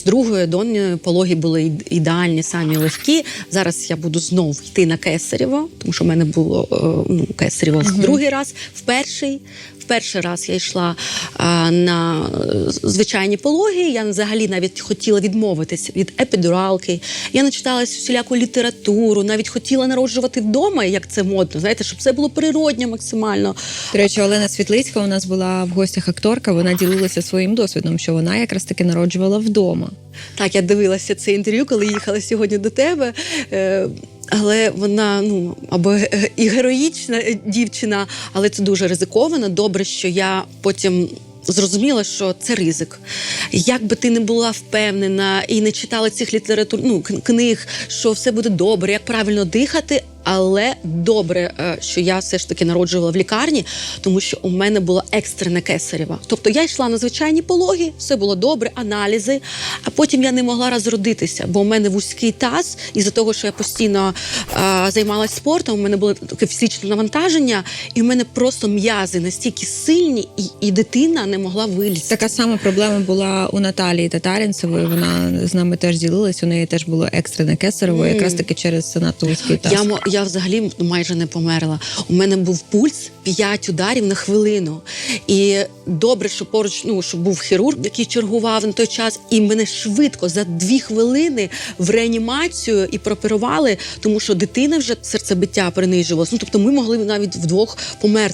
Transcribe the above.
з другою доньою пологи були ід- ідеальні, самі легкі. Зараз я буду знову йти на кесарєво, тому що в мене було е, ну, кесарєво в другий раз, в перший. В перший раз я йшла а, на е, звичайні пологи. Я взагалі навіть хотіла відмовитися від епідуралки. Я начиталась всіляку літературу, навіть хотіла народжувати вдома, як це модно. Знаєте, щоб все було природньо максимально. До речі, Олена Світлицька у нас була в гостях акторка. Вона ділилася своїм досвідом, що вона якраз таки народжувала вдома. Так, я дивилася це інтерв'ю, коли їхала сьогодні до тебе. Е, але вона ну або і героїчна е, дівчина, але це дуже ризиковано. Добре, що я потім. Зрозуміла, що це ризик. Як би ти не була впевнена і не читала цих літератур, ну, книг, що все буде добре, як правильно дихати, але добре, е, що я все ж таки народжувала в лікарні, тому що у мене була екстрена кесарева. Тобто я йшла на звичайні пологи, все було добре, аналізи, а потім я не могла розродитися, бо у мене вузький таз, із-за того, що я постійно е, займалася спортом, у мене було таке фізичне навантаження, і у мене просто м'язи настільки сильні, і, і дитина не могла вилізти. Така сама проблема була у Наталії Татарінцевої. Вона з нами теж ділилась. У неї теж було екстрене кесарево, Мгм. якраз таки через занадто вузький таз. Я, я взагалі майже не померла. У мене був пульс 5 ударів на хвилину. І добре, що поруч ну, що був хірург, який чергував на той час, і мене швидко за дві хвилини в реанімацію і прооперували, тому що дитина вже серцебиття принижувалось. Ну тобто ми могли навіть вдвох померти.